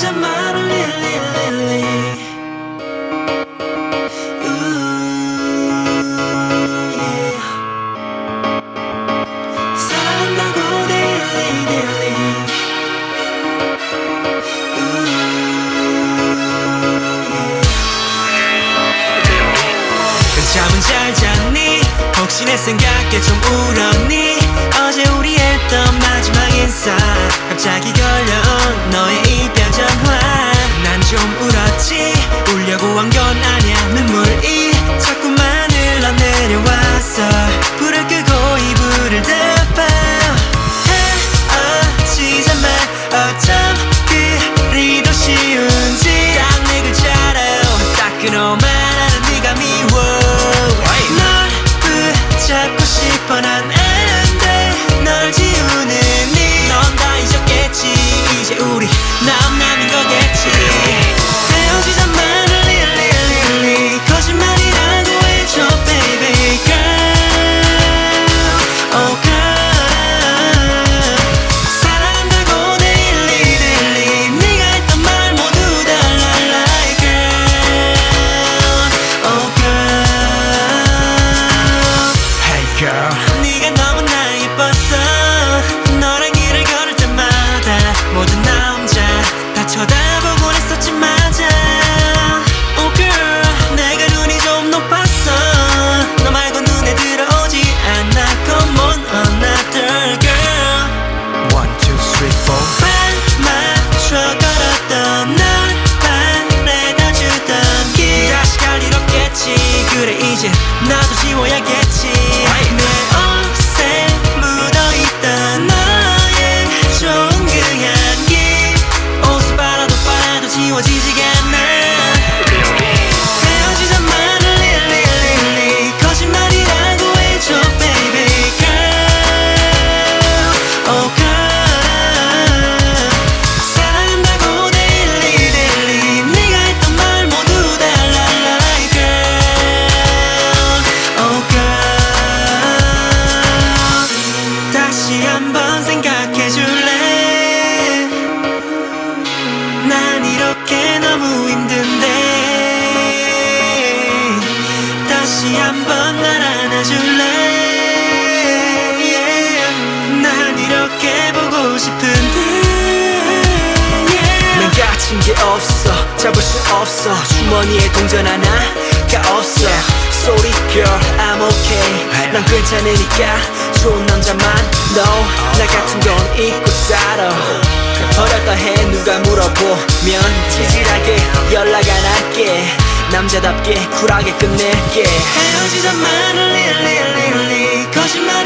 잠은 예. 예. 아, 아, 아, 잘 잤니? 혹시 내 생각에 좀 울었니? 건 아니야. 눈물이 자꾸만 흘러내려왔어. 불을 끄고 이불을 덮어. 헤어지자만 어쩜 그리 더 쉬운지 딱 내 글자로 따끈한 싶은데. 내가 친게 없어. 잡을 수 없어. 주머니에 동전 하나가 없어. Sorry girl I'm okay. 난 괜찮으니까 좋은 남자만 너나 같은 건 잊고 살아. 버렸다 해 누가 물어보면 치질하게 연락 안 할게. 남자답게 쿨하게 끝낼게. 헤어지자마는 릴릴릴리 거짓말